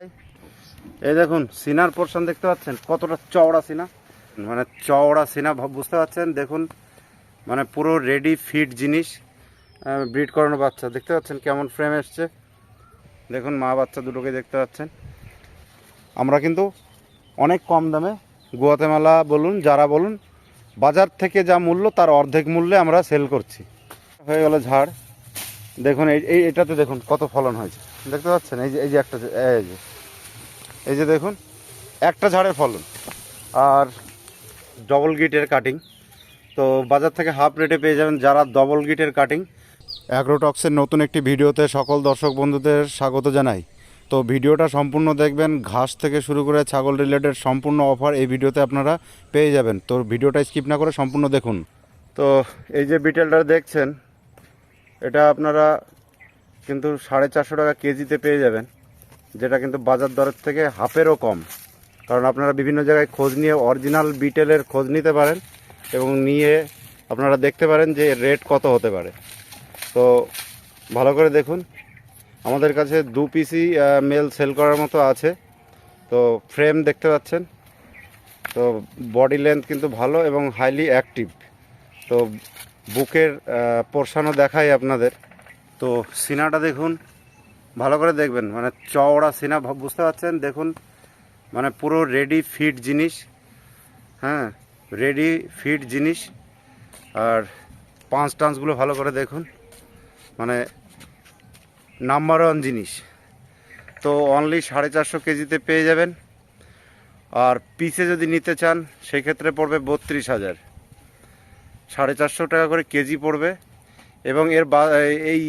এই দেখুন, সিনার পোর্শন দেখতে পাচ্ছেন? কতটা চওড়া সিনা। মানে চওড়া সিনা বুঝতে পারছেন? দেখুন মানে পুরো রেডি ফিট জিনিস ব্রিড করানো বাচ্চা। দেখতে পাচ্ছেন কেমন ফ্রেম এসছে? দেখুন, মা বাচ্চা দুটোকে দেখতে পাচ্ছেন। আমরা কিন্তু অনেক কম দামে গুয়াতেমালা বলুন যারা বলুন, বাজার থেকে যা মূল্য, তার অর্ধেক মূল্যে আমরা সেল করছি। হয়ে গেল ঝাড়। দেখুন এই- এটাতে দেখুন কত ফলন হয়েছে। দেখতে পাচ্ছেন? এই যে এই যে একটা এই যে। এই যে দেখুন একটা ঝাড়ের ফলন। আর ডবল গিটের কাটিং তো বাজার থেকে হাফ রেটে পেয়ে যাবেন যারা ডবল গিটের কাটিং অ্যাগ্রোটক্সের নতুন একটি ভিডিওতে সকল দর্শক বন্ধুদের স্বাগত জানাই। তো ভিডিওটা সম্পূর্ণ দেখবেন ঘাস থেকে শুরু করে ছাগল রিলেটেড সম্পূর্ণ অফার এই ভিডিওতে আপনারা পেয়ে যাবেন। তো ভিডিওটা স্কিপ না করে সম্পূর্ণ দেখুন। তো এই যে বিটেলটা দেখছেন এটা আপনারা কিন্তু সাড়ে চারশো টাকা কেজিতে পেয়ে যাবেন, যেটা কিন্তু বাজার দরের থেকে হাফেরও কম। কারণ আপনারা বিভিন্ন জায়গায় খোঁজ নিয়ে অরিজিনাল বিটেলের খোঁজ নিতে পারেন এবং নিয়ে আপনারা দেখতে পারেন যে রেট কত হতে পারে। তো ভালো করে দেখুন, আমাদের কাছে দু পিসি মেল সেল করার মতো আছে। তো ফ্রেম দেখতে পাচ্ছেন। তো বডি লেন্থ কিন্তু ভালো এবং হাইলি অ্যাক্টিভ। তো বুকের পোর্শনও দেখাই আপনাদের। তো সিনাটা দেখুন, ভালো করে দেখবেন মানে চওড়া সিনা বুঝতে পারছেন? দেখুন মানে পুরো রেডি ফিট জিনিস হ্যাঁ রেডি ফিট জিনিস। আর পাঁচ টান্সগুলো ভালো করে দেখুন মানে নাম্বার ওয়ান জিনিস। তো অনলি সাড়ে চারশো কেজিতে পেয়ে যাবেন। আর পিসে যদি নিতে চান, সেক্ষেত্রে পড়বে বত্রিশ হাজার। সাড়ে চারশো টাকা করে কেজি পড়বে। এবং এর এই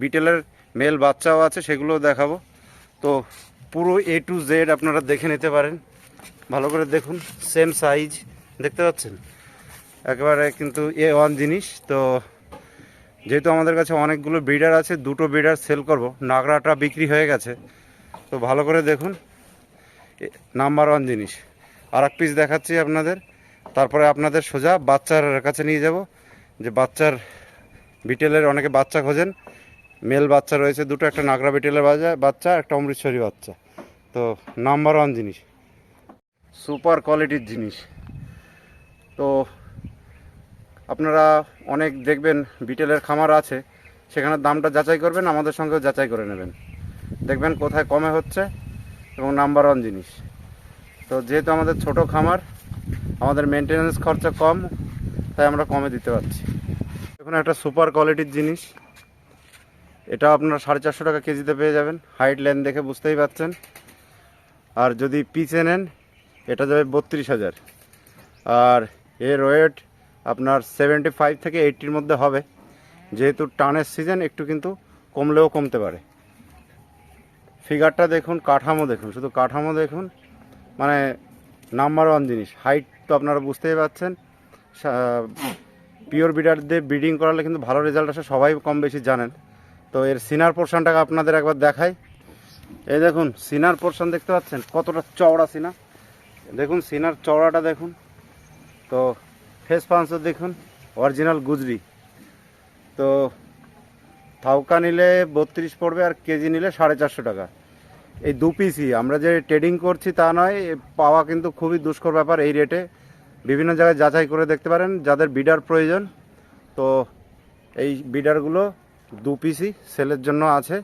বিটেলের মেল বাচ্চাও আছে, সেগুলোও দেখাবো। তো পুরো এ টু জেড আপনারা দেখে নিতে পারেন। ভালো করে দেখুন সেম সাইজ দেখতে পাচ্ছেন? একেবারে কিন্তু এ ওয়ান জিনিস। তো যেহেতু আমাদের কাছে অনেকগুলো ব্রিডার আছে, দুটো ব্রিডার সেল করব, নাগরাটা বিক্রি হয়ে গেছে। তো ভালো করে দেখুন নাম্বার ওয়ান জিনিস। আর এক পিস দেখাচ্ছি আপনাদের। তারপরে আপনাদের সোজা বাচ্চার কাছে নিয়ে যাব, যে বাচ্চার বিটেলের অনেকে বাচ্চা খোঁজেন। মেল বাচ্চা রয়েছে, দুটো, একটা নাগরা বিটেলের বাচ্চা, একটা অমৃতসরী বাচ্চা। তো নাম্বার ওয়ান জিনিস। সুপার কোয়ালিটির জিনিস। তো আপনারা অনেক দেখবেন, বিটেলের খামার আছে, সেখানে দামটা যাচাই করবেন, আমাদের সঙ্গেও যাচাই করে নেবেন। দেখবেন কোথায় কমে হচ্ছে এবং নাম্বার ওয়ান জিনিস। তো যেহেতু আমাদের ছোট খামার, আমাদের মেনটেন্যান্স খরচা কম, তাই আমরা কমে দিতে পারছি। দেখুন একটা সুপার কোয়ালিটির জিনিস। এটা আপনারা সাড়ে চারশো টাকা কেজিতে পেয়ে যাবেন। হাইট লেন দেখে বুঝতেই পারছেন আর যদি পিচে নেন, এটা যাবে বত্রিশ হাজার। আর এর ওয়েট আপনার সেভেন্টি ফাইভ থেকে এইটটির মধ্যে হবে। যেহেতু টানের সিজন একটু কিন্তু কমলেও কমতে পারে। ফিগারটা দেখুন, কাঠামো দেখুন। শুধু কাঠামো দেখুন মানে নাম্বার ওয়ান জিনিস। হাইট তো আপনারা বুঝতেই পারছেন পিওর বিডার দিয়ে ব্রিডিং করালে কিন্তু ভালো রেজাল্ট আসে, সবাই কম বেশি জানেন। তো এর সিনার পোর্শনটাকে আপনাদের একবার দেখাই। এই দেখুন, সিনার পোর্শন দেখতে পাচ্ছেন? কতটা চওড়া সিনা দেখুন, সিনার চওড়াটা দেখুন। তো ফেস পাঁচশো দেখুন, অরিজিনাল গুজরি। তো থাউকা নিলে বত্রিশ পড়বে আর কেজি নিলে সাড়ে চারশো টাকা। এই দু পিসই, আমরা যে ট্রেডিং করছি তা নয় পাওয়া কিন্তু খুবই দুষ্কর ব্যাপার এই রেটে বিভিন্ন জায়গায় যাচাই করে দেখতে পারেন যাদের বিডার প্রয়োজন। তো এই বিডারগুলো দু পিসই সেলের জন্য আছে।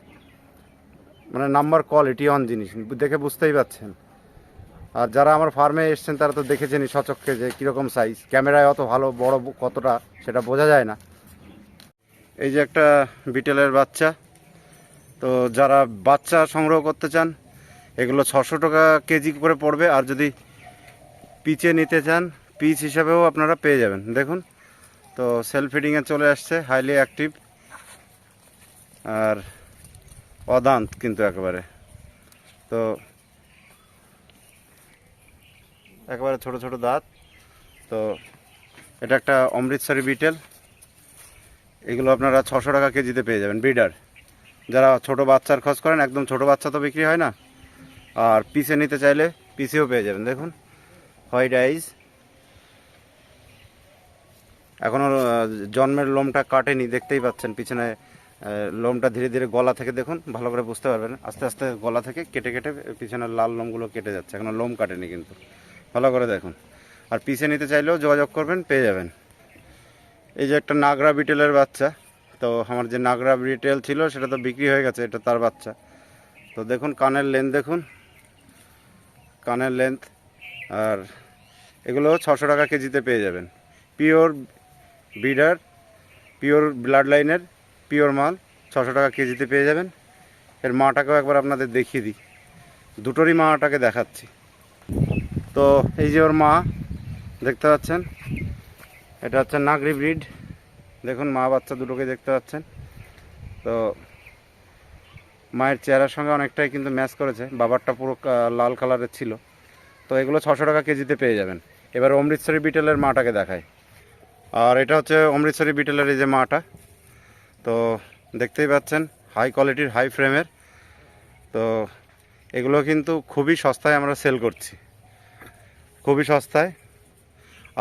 মানে নাম্বার কোয়ালিটি অন জিনিস, দেখে বুঝতেই পাচ্ছেন। আর যারা আমার ফার্মে এসছেন, তারা তো দেখেছেনই সচক্ষে যে কীরকম সাইজ ক্যামেরায় অত ভালো, বড় কতটা, সেটা বোঝা যায় না। এই যে একটা বিটেলের বাচ্চা। তো যারা বাচ্চা সংগ্রহ করতে চান, এগুলো ছশো টাকা কেজি করে পড়বে। আর যদি পিচে নিতে চান পিচ হিসাবেও আপনারা পেয়ে যাবেন। দেখুন, তো সেলফ ফিডিংয়ে চলে আসছে হাইলি অ্যাক্টিভ আর অদান্ত কিন্তু একেবারে। তো একেবারে ছোট ছোট দাঁত। তো এটা একটা অমৃতসরি বিটেল এগুলো আপনারা ছশো টাকা কেজিতে পেয়ে যাবেন ব্রিডার যারা ছোট বাচ্চার খোঁজ করেন, একদম ছোট বাচ্চা তো বিক্রি হয় না। আর পিসে নিতে চাইলে পিসেও পেয়ে যাবেন। দেখুন হোয়াইট আইজ এখনও জন্মের লোমটা কাটেনি, দেখতেই পাচ্ছেন, পিছনে লোমটা ধীরে ধীরে গলা থেকে দেখুন, ভালো করে বুঝতে পারবেন, আস্তে আস্তে গলা থেকে কেটে কেটে পিছনের লাল লোমগুলো কেটে যাচ্ছে, এখনও লোম কাটেনি কিন্তু, ভালো করে দেখুন, আর পিছিয়ে নিতে চাইলেও যোগাযোগ করবেন, পেয়ে যাবেন, এই যে একটা নাগরা বিটেলের বাচ্চা, তো আমার যে নাগরা বিটেল ছিল, সেটা তো বিক্রি হয়ে গেছে, এটা তার বাচ্চা, তো দেখুন, কানের লেন্থ দেখুন, কানের লেন্থ, আর এগুলো ছশো টাকা কেজিতে পেয়ে যাবেন, পিওর বিডার পিওর ব্লাড লাইনের পিওর মাল ছশো টাকা কেজিতে পেয়ে যাবেন। এর মাটাকেও একবার আপনাদের দেখিয়ে দিই। দুটোরই মাটাকে দেখাচ্ছি। তো এই যে ওর মা, দেখতে পাচ্ছেন? এটা হচ্ছে নাগরি ব্রিড। দেখুন, মা বাচ্চা দুটোকে দেখতে পাচ্ছেন। তো মায়ের চেহারার সঙ্গে অনেকটাই কিন্তু ম্যাচ করেছে। বাবারটা পুরো লাল কালারের ছিল। তো এগুলো ছশো টাকা কেজিতে পেয়ে যাবেন। এবার অমৃতসরি বিটেলের মাটাকে দেখায় আর এটা হচ্ছে অমৃতসরি বিটেলের এই যে মাটা। তো দেখতেই পাচ্ছেন হাই কোয়ালিটির হাই ফ্রেমের তো এগুলো কিন্তু খুবই সস্তায় আমরা সেল করছি। খুবই সস্তায়।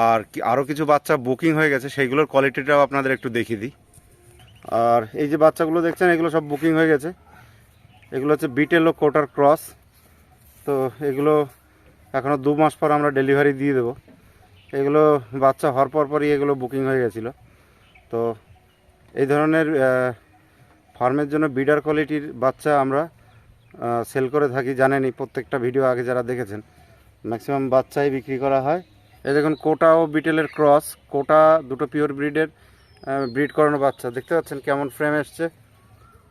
আর আরও কিছু বাচ্চা বুকিং হয়ে গেছে, সেইগুলোর কোয়ালিটিটাও আপনাদের একটু দেখিয়ে দিই। আর এই যে বাচ্চাগুলো দেখছেন, এগুলো সব বুকিং হয়ে গেছে। এগুলো হচ্ছে বিটেল ও কোটার ক্রস। তো এগুলো এখনও দু মাস পর আমরা ডেলিভারি দিয়ে দেবো। এগুলো বাচ্চা হওয়ার পর পরই এগুলো বুকিং হয়ে গেছিল। তো এই ধরনের ফার্মের জন্য বিডার কোয়ালিটির বাচ্চা আমরা সেল করে থাকি জানেনি প্রত্যেকটা ভিডিও আগে যারা দেখেছেন ম্যাক্সিমাম বাচ্চাই বিক্রি করা হয়। এই দেখুন, কোটা ও বিটেলের ক্রস কোটা দুটো পিওর ব্রিডের ব্রিড করানো বাচ্চা। দেখতে পাচ্ছেন কেমন ফ্রেম এসছে।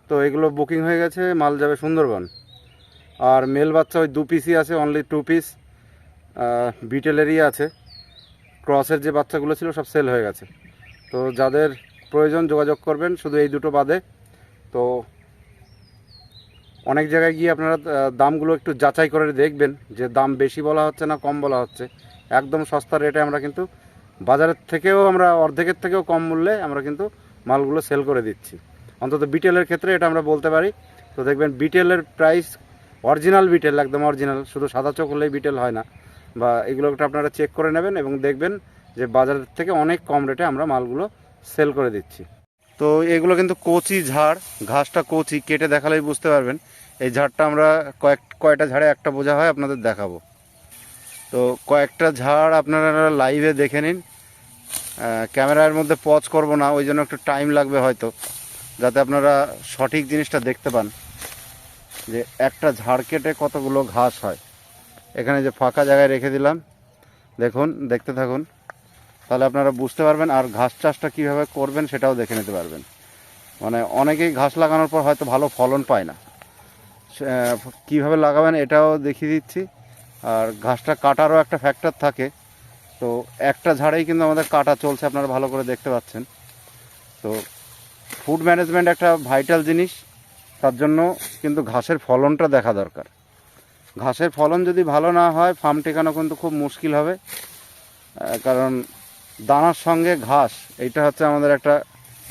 তো এগুলো বুকিং হয়ে গেছে, মাল যাবে সুন্দরবন। আর মেল বাচ্চা ওই দু পিসই আছে অনলি টু পিস বিটেলেরই আছে। ক্রসের যে বাচ্চাগুলো ছিল সব সেল হয়ে গেছে। তো যাদের প্রয়োজন যোগাযোগ করবেন, শুধু এই দুটো বাদে। তো অনেক জায়গায় গিয়ে আপনারা দামগুলো একটু যাচাই করে দেখবেন, যে দাম বেশি বলা হচ্ছে না কম বলা হচ্ছে। একদম সস্তা রেটে আমরা কিন্তু বাজারের থেকেও আমরা, অর্ধেকের থেকেও কম মূল্যে আমরা কিন্তু মালগুলো সেল করে দিচ্ছি। অন্তত বিটেলের ক্ষেত্রে এটা আমরা বলতে পারি। তো দেখবেন বিটেলের প্রাইস অরিজিনাল বিটেল, একদম অরিজিনাল। শুধু সাদা চোখ হলেই বিটেল হয় না। বা এগুলো একটা আপনারা চেক করে নেবেন এবং দেখবেন যে বাজারের থেকে অনেক কম রেটে আমরা মালগুলো সেল করে দিচ্ছি। তো এগুলো কিন্তু কচি ঝাড়, ঘাসটা কচি, কেটে দেখালেই বুঝতে পারবেন। এই ঝাড়টা আমরা কয়েক, কয়টা ঝাড়ে একটা বোঝা হয়, আপনাদের দেখাবো। তো কয়েকটা ঝাড় আপনারা লাইভে দেখে নিন। ক্যামেরার মধ্যে পজ করব না, ওই জন্য একটু টাইম লাগবে হয়তো, যাতে আপনারা সঠিক জিনিসটা দেখতে পান। যে একটা ঝাড় কেটে কতগুলো ঘাস হয়। এখানে যে ফাঁকা জায়গায় রেখে দিলাম, দেখুন, দেখতে থাকুন। তাহলে আপনারা বুঝতে পারবেন আর ঘাস চাষটা কীভাবে করবেন সেটাও দেখে নিতে পারবেন। মানে অনেকেই ঘাস লাগানোর পর হয়তো ভালো ফলন পায় না। কীভাবে লাগাবেন এটাও দেখিয়ে দিচ্ছি। আর ঘাসটা কাটারও একটা ফ্যাক্টর থাকে। তো একটা ঝাড়েই কিন্তু আমাদের কাটা চলছে, আপনারা ভালো করে দেখতে পাচ্ছেন। তো ফুড ম্যানেজমেন্ট একটা ভাইটাল জিনিস। তার জন্য কিন্তু ঘাসের ফলনটা দেখা দরকার। ঘাসের ফলন যদি ভালো না হয় ফার্ম টেকানো কিন্তু খুব মুশকিল হবে। কারণ দানার সঙ্গে ঘাস, এইটা হচ্ছে আমাদের একটা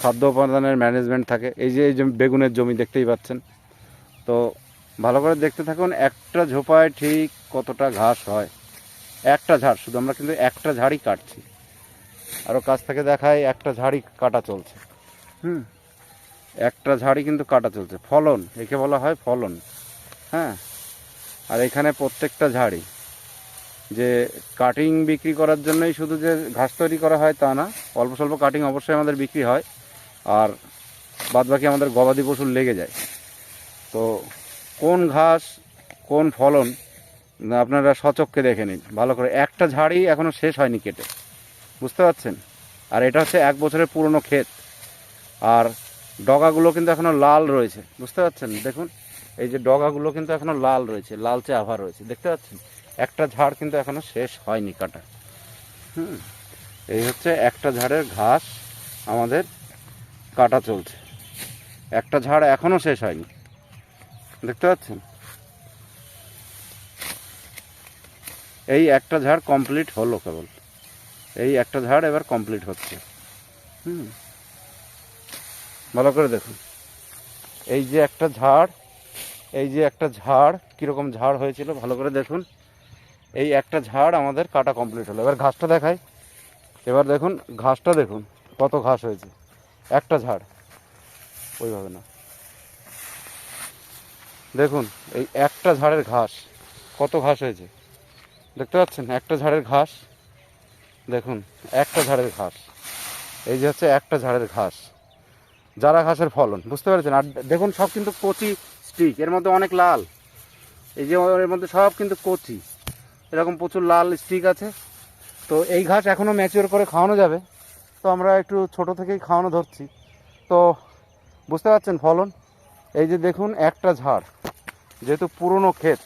খাদ্য উপাদানের ম্যানেজমেন্ট থাকে। এই যে এই বেগুনের জমি দেখতেই পাচ্ছেন। তো ভালো করে দেখতে থাকুন, একটা ঝোপায় ঠিক কতটা ঘাস হয়। একটা ঝাড়, শুধু আমরা কিন্তু একটা ঝাড়ই কাটছি। আরও কাছ থেকে দেখায় একটা ঝাড়ি কাটা চলছে। হুম, একটা ঝাড়ি কিন্তু কাটা চলছে। ফলন, একে বলা হয় ফলন। হ্যাঁ আর এখানে প্রত্যেকটা ঝাড়ি। যে কাটিং বিক্রি করার জন্যই শুধু যে ঘাস তৈরি করা হয় তা না, অল্প স্বল্প কাটিং অবশ্যই আমাদের বিক্রি হয়, আর বাদবাকি আমাদের গবাদি পশুর লেগে যায়। তো কোন ঘাস, কোন ফলন, আপনারা সচক্ষে দেখে নিন। ভালো করে, একটা ঝাড়ই এখনও শেষ হয়নি কেটে। বুঝতে পারছেন? আর এটা হচ্ছে এক বছরের পুরনো ক্ষেত। আর ডগাগুলো কিন্তু এখনও লাল রয়েছে। বুঝতে পারছেন? দেখুন। এই যে ডগাগুলো কিন্তু এখনও লাল রয়েছে, লালচে আভা রয়েছে, দেখতে পাচ্ছেন? একটা ঝাড় কিন্তু এখনও শেষ হয়নি কাটা। হুম, এই হচ্ছে একটা ঝাড়ের ঘাস আমাদের কাটা চলছে। একটা ঝাড় এখনও শেষ হয়নি। দেখতে পাচ্ছেন? এই একটা ঝাড় কমপ্লিট হলো কেবল। এই একটা ঝাড় এবার কমপ্লিট হচ্ছে। হুম, ভালো করে দেখুন। এই যে একটা ঝাড় এই যে একটা ঝাড়, কীরকম ঝাড় হয়েছিল, ভালো করে দেখুন। এই একটা ঝাড় আমাদের কাটা কমপ্লিট হলো। এবার ঘাসটা দেখাই। এবার দেখুন, ঘাসটা দেখুন, কত ঘাস হয়েছে। একটা ঝাড়। ওইভাবে না। দেখুন, এই একটা ঝাড়ের ঘাস, কত ঘাস হয়েছে। দেখতে পাচ্ছেন? একটা ঝাড়ের ঘাস। দেখুন, একটা ঝাড়ের ঘাস। এই যে হচ্ছে একটা ঝাড়ের ঘাস। যারা ঘাসের ফলন, বুঝতে পেরেছেন? আর দেখুন, সব কিন্তু কচি স্টিক, এর মধ্যে অনেক লাল। এই যে এর মধ্যে সব কিন্তু কচি। এরকম প্রচুর লাল স্টিক আছে। তো এই ঘাস এখনও ম্যাচিওর করে খাওয়ানো যাবে। তো আমরা একটু ছোট থেকেই খাওয়ানো ধরছি। তো বুঝতে পারছেন ফলন? এই যে দেখুন, একটা ঝাড়। যেহেতু পুরনো ক্ষেত,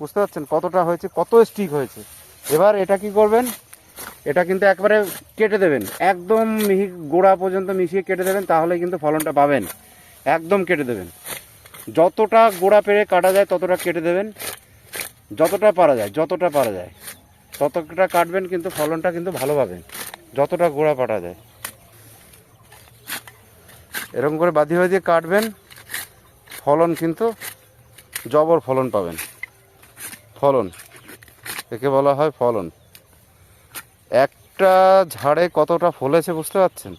বুঝতে পারছেন কতটা হয়েছে, কত স্টিক হয়েছে। এবার এটা কি করবেন? এটা কিন্তু একবারে কেটে দেবেন। একদম মিহি গোড়া পর্যন্ত মিশিয়ে কেটে দেবেন তাহলে কিন্তু ফলনটা পাবেন। একদম কেটে দেবেন। যতটা গোড়া পেরে কাটা যায়, ততটা কেটে দেবেন। যতটা পারা যায়, যতটা পারা যায়, ততটা কাটবেন কিন্তু ফলনটা কিন্তু ভালো পাবেন, যতটা গোড়া কাটা যায়। এরকম করে বাদি বাদি কাটবেন, ফলন কিন্তু জবর ফলন পাবেন। ফলন, একে বলা হয় ফলন। একটা ঝাড়ে কতটা ফলেছে বুঝতে পারছেন?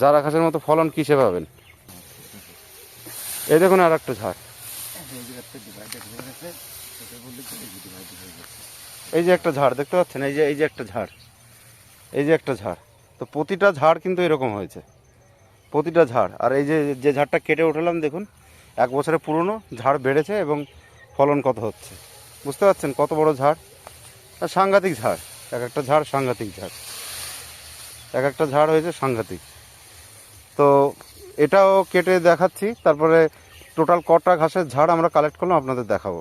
যারা ঘাসের মতো ফলন কিসে পাবেন? এই দেখুন আর একটা ঝাড়। এই যে একটা ঝাড়, দেখতে পাচ্ছেন? এই যে এই যে একটা ঝাড়। এই যে একটা ঝাড়। তো প্রতিটা ঝাড় কিন্তু এরকম হয়েছে। প্রতিটা ঝাড়। আর এই যে যে ঝাড়টা কেটে উঠালাম, দেখুন, এক বছরের পুরনো ঝাড় বেড়েছে এবং ফলন কত হচ্ছে। বুঝতে পারছেন কত বড় ঝাড়? সাংঘাতিক ঝাড়। এক একটা ঝাড় সাংঘাতিক ঝাড়। এক একটা ঝাড় হয়েছে সাংঘাতিক। তো এটাও কেটে দেখাচ্ছি। তারপরে টোটাল কটা ঘাসের ঝাড় আমরা কালেক্ট করলাম, আপনাদের দেখাবো।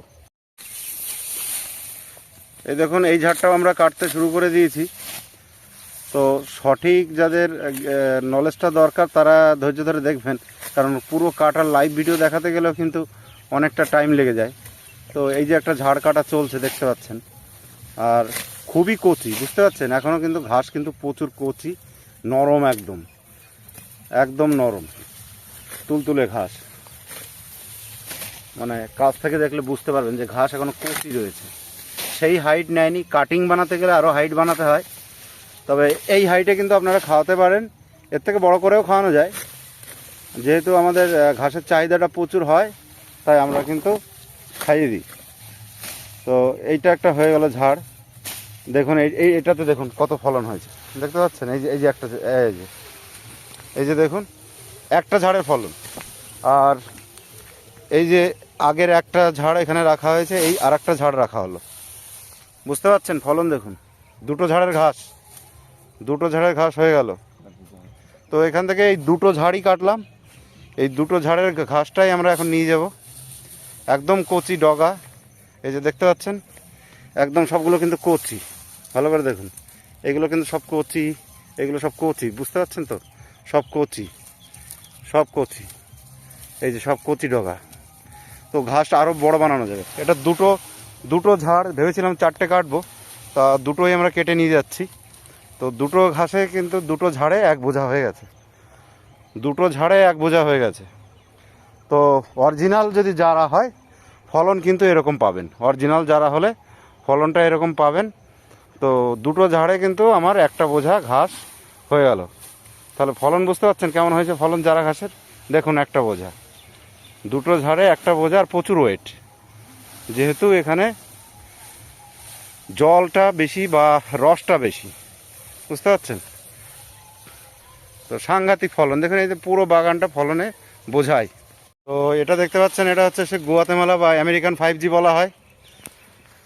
এই দেখুন, এই ঝাড়টাও আমরা কাটতে শুরু করে দিয়েছি। তো সঠিক যাদের নলেজটা দরকার, তারা ধৈর্য ধরে দেখবেন। কারণ পুরো কাটার লাইভ ভিডিও দেখাতে গেলেও কিন্তু অনেকটা টাইম লেগে যায়। তো এই যে একটা ঝাড় কাটা চলছে, দেখতে পাচ্ছেন। আর খুবই কচি, বুঝতে পারছেন? এখনও কিন্তু ঘাস কিন্তু প্রচুর কচি, নরম একদম। একদম নরম। তুলতুলে ঘাস। মানে কাছ থেকে দেখলে বুঝতে পারবেন যে ঘাস এখনও কচি রয়েছে। সেই হাইট নেয়নি। কাটিং বানাতে গেলে আরও হাইট বানাতে হয়। তবে এই হাইটে কিন্তু আপনারা খাওয়াতে পারেন। এর থেকে বড় করেও খাওয়ানো যায়। যেহেতু আমাদের ঘাসের চাহিদাটা প্রচুর হয়, তাই আমরা কিন্তু খাইয়ে দিই। তো এইটা একটা হয়ে গেল ঝাড়। দেখুন এই- এটাতে দেখুন কত ফলন হয়েছে। দেখতে পাচ্ছেন? এই যে এই যে একটা, এই যে এই যে দেখুন। একটা ঝাড়ের ফলন। আর এই যে আগের একটা ঝাড় এখানে রাখা হয়েছে, এই আর একটা ঝাড় রাখা হলো। বুঝতে পারছেন? ফলন দেখুন। দুটো ঝাড়ের ঘাস। দুটো ঝাড়ের ঘাস হয়ে গেল। তো এখান থেকে এই দুটো ঝাড়ই কাটলাম। এই দুটো ঝাড়ের ঘাসটাই আমরা এখন নিয়ে যাব। একদম কচি ডগা। এই যে দেখতে পাচ্ছেন? একদম সবগুলো কিন্তু কচি। ভালো করে দেখুন। এগুলো কিন্তু সব কচি। এগুলো সব কচি। বুঝতে পারছেন তো? সব কচি। সব কচি। এই যে সব কচি ডগা। তো ঘাসটা আরও বড় বানানো যাবে। এটা দুটো দুটো ঝাড়, ভেবেছিলাম চারটে কাটবো। তা দুটোই আমরা কেটে নিয়ে যাচ্ছি। তো দুটো ঘাসে কিন্তু দুটো ঝাড়ে এক বোঝা হয়ে গেছে। দুটো ঝাড়ে এক বোঝা হয়ে গেছে। তো অরিজিনাল যদি যারা হয়, ফলন কিন্তু এরকম পাবেন। অরিজিনাল যারা হলে ফলনটা এরকম পাবেন। তো দুটো ঝাড়ে কিন্তু আমার একটা বোঝা ঘাস হয়ে গেল। তাহলে ফলন বুঝতে পারছেন কেমন হয়েছে ফলন যারা ঘাসের? দেখুন, একটা বোঝা। দুটো ঝাড়ে একটা বোঝা আর প্রচুর ওয়েট যেহেতু এখানে জলটা বেশি বা রসটা বেশি। বুঝতে পারছেন? তো সাংঘাতিক ফলন। দেখুন, এই যে পুরো বাগানটা ফলনে বোঝায়। তো এটা দেখতে পাচ্ছেন, এটা হচ্ছে সে গুয়াতেমালা বা আমেরিকান ফাইভ বলা হয়।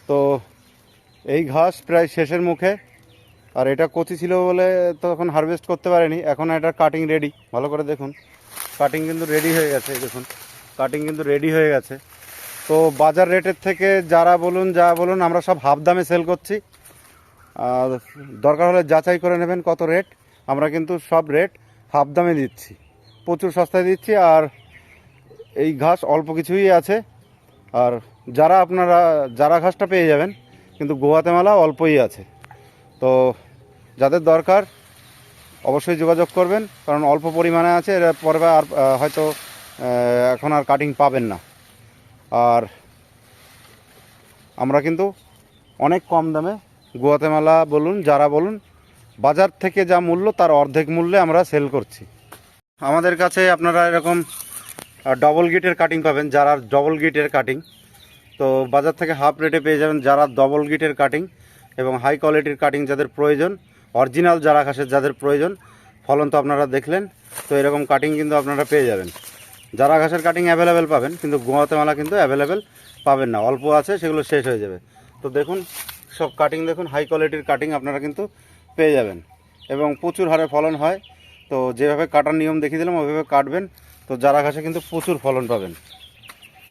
তো এই ঘাস প্রায় শেষের মুখে আর এটা কচি ছিল বলে তখন হারভেস্ট করতে পারেনি, এখন এটা কাটিং রেডি ভালো করে দেখুন কাটিং কিন্তু রেডি হয়ে গেছে দেখুন কাটিং কিন্তু রেডি হয়ে গেছে। তো বাজার রেটের থেকে যারা বলুন, যা বলুন, আমরা সব হাফ দামে সেল করছি। আর দরকার হলে যাচাই করে নেবেন কত রেট আমরা কিন্তু সব রেট হাফ দামে দিচ্ছি। প্রচুর সস্তায় দিচ্ছি, আর এই ঘাস অল্প কিছুই আছে। আর যারা আপনারা, যারা ঘাসটা পেয়ে যাবেন, কিন্তু গোয়াতে গোয়াতেমালা অল্পই আছে। তো যাদের দরকার অবশ্যই যোগাযোগ করবেন, কারণ অল্প পরিমাণে আছে, এর পরে আর হয়তো এখন আর কাটিং পাবেন না। আর আমরা কিন্তু অনেক কম দামে গুয়াতেমালা বলুন যারা বলুন, বাজার থেকে যা মূল্য তার অর্ধেক মূল্যে আমরা সেল করছি। আমাদের কাছে আপনারা এরকম ডবল গিটের কাটিং পাবেন যারা ডবল গিটের কাটিং তো বাজার থেকে হাফ রেটে পেয়ে যাবেন যারা ডবল গিটের কাটিং এবং হাই কোয়ালিটির কাটিং যাদের প্রয়োজন। অরিজিনাল যারা ঘাসের যাদের প্রয়োজন, ফলন তো আপনারা দেখলেন, তো এরকম কাটিং কিন্তু আপনারা পেয়ে যাবেন। যারা ঘাসের কাটিং অ্যাভেলেবেল পাবেন, কিন্তু গোয়াতে মালা কিন্তু অ্যাভেলেবেল পাবেন না। অল্প আছে, সেগুলো শেষ হয়ে যাবে। তো দেখুন, সব কাটিং দেখুন হাই কোয়ালিটির কাটিং আপনারা কিন্তু পেয়ে যাবেন। এবং প্রচুর হারে ফলন হয়। তো যেভাবে কাটার নিয়ম দেখিয়ে দিলাম ওইভাবে কাটবেন। তো যারা ঘাসে কিন্তু প্রচুর ফলন পাবেন।